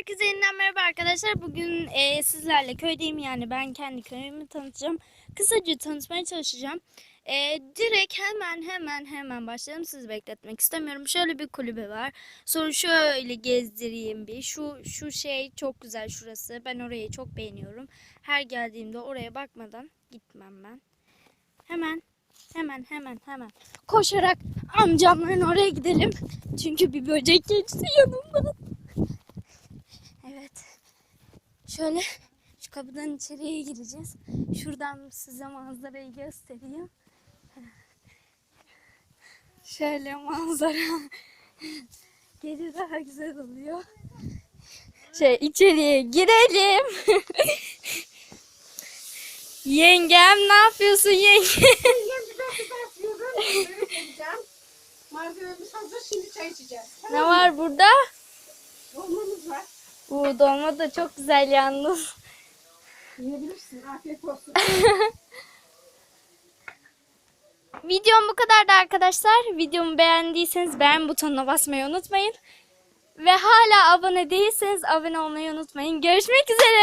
Herkese yeniden merhaba arkadaşlar. Bugün e, sizlerle köydeyim yani ben kendi köyümü tanıtacağım. Kısaca tanıtmaya çalışacağım. E, direkt hemen hemen hemen başlayalım. Sizi bekletmek istemiyorum. Şöyle bir kulübe var. Sonra şöyle gezdireyim bir. Şu şu şey çok güzel şurası. Ben orayı çok beğeniyorum. Her geldiğimde oraya bakmadan gitmem ben. Hemen hemen hemen hemen koşarak amcamların oraya gidelim. Çünkü bir böcek geçti yanımdan. Şöyle şu kapıdan içeriye gireceğiz. Şuradan size manzarayı göstereyim. Şöyle manzara. Geri daha güzel oluyor. Şey içeriye girelim. Yengem ne yapıyorsun yenge? Yengem biber. Börek yapacağım. Malzememiz hazır. Şimdi çay içeceğiz. ne var burada? Bu dolma da çok güzel yalnız. Yiyebilirsin. Afiyet olsun. Videom bu kadardı arkadaşlar. Videomu beğendiyseniz beğen butonuna basmayı unutmayın. Ve hala abone değilseniz abone olmayı unutmayın. Görüşmek üzere.